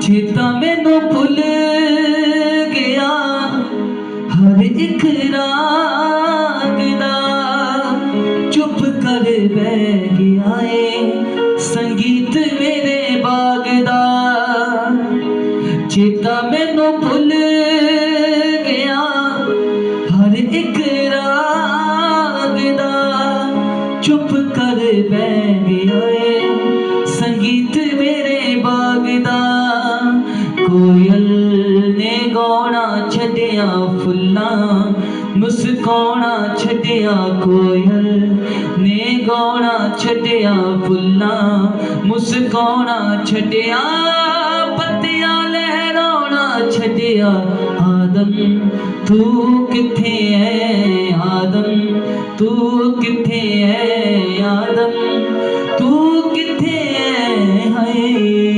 ਚੇਤਾ ਮੈਨੂੰ ਭੁੱਲ ਗਿਆ। ਹਰ ਇੱਕ ਰਾਗ ਦਾ ਚੁੱਪ ਕਰ ਬਹਿ ਗਿਆ ਏ। ਸੰਗੀਤ ਮੇਰੇ ਬਾਗ ਦਾ ਚੇਤਾ ਮੈਨੂੰ ਭੁੱਲ ਗਿਆ। ਹਰ ਇੱਕ ਰਾਗ ਦਾ ਚੁੱਪ ਕਰ ਬਹਿ ਗਿਆ ਏ। ਸੰਗੀਤ ਮੇਰੇ ਨੇ ਗਾਉਣਾ ਛੱਡਿਆ ਫੁੱਲਾਂ, ਮੁਸਕਾਉਣਾ ਛੱਡਿਆ ਕੋਇਲ ਨੇ ਗਾਉਣਾ ਛੱਡਿਆ ਫੁੱਲਾਂ, ਮੁਸਕਾਉਣਾ ਛੱਡਿਆ, ਪੱਤਿਆਂ ਲਹਿਰਾਉਣਾ ਛੱਡਿਆ ਆਦਮ। ਤੂੰ ਕਿੱਥੇ ਐ ਆਦਮ? ਤੂੰ ਕਿੱਥੇ ਐ ਆਦਮ? ਤੂੰ ਕਿੱਥੇ ਐ ਹਾਏ?